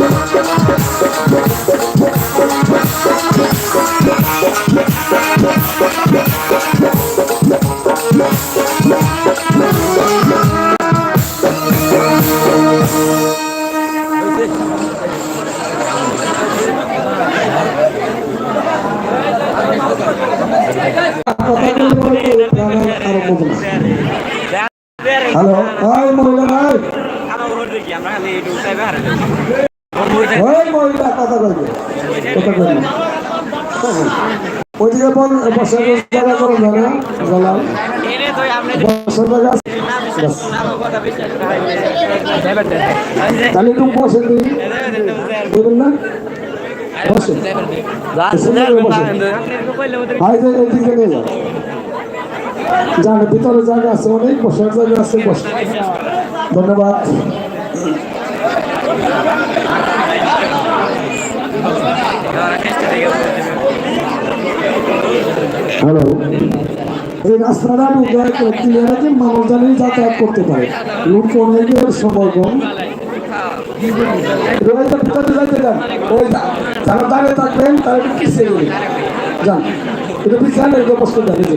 Let's go. প্রাণাল আরম্ভ hello ওই তুমি জানে, ভিতরে জায়গা আছে, অনেক বসার জায়গা আছে, বসে। ধন্যবাদ। হ্যালো। এই রাস্তাটা ক্লিয়ার আছে, মানুষ জানি যাতায়াত করতে পারে। লুট সময় কম ভিতরে যান। যারা দাঁড়িয়ে থাকবেন, তারা পিছিয়ে যান। একটু পিছিয়ে বসতে দেন, এই যে।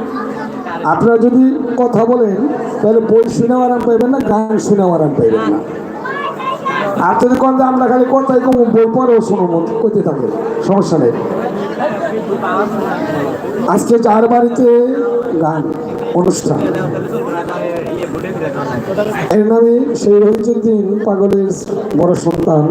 আপনারা যদি কথা বলেন, তাহলে বই শুনেও আরাম পাইবেন না, গান শুনেও আরাম পাইবেন না। আর যদি কোন আমরা খালি কথাই কম, বই পরেও শুনব করতে থাকে সমস্যা নেই। আজকে যার বাড়িতে গান, অনুষ্ঠান, এর নামে সেই দিন পাগলের বড় সন্তান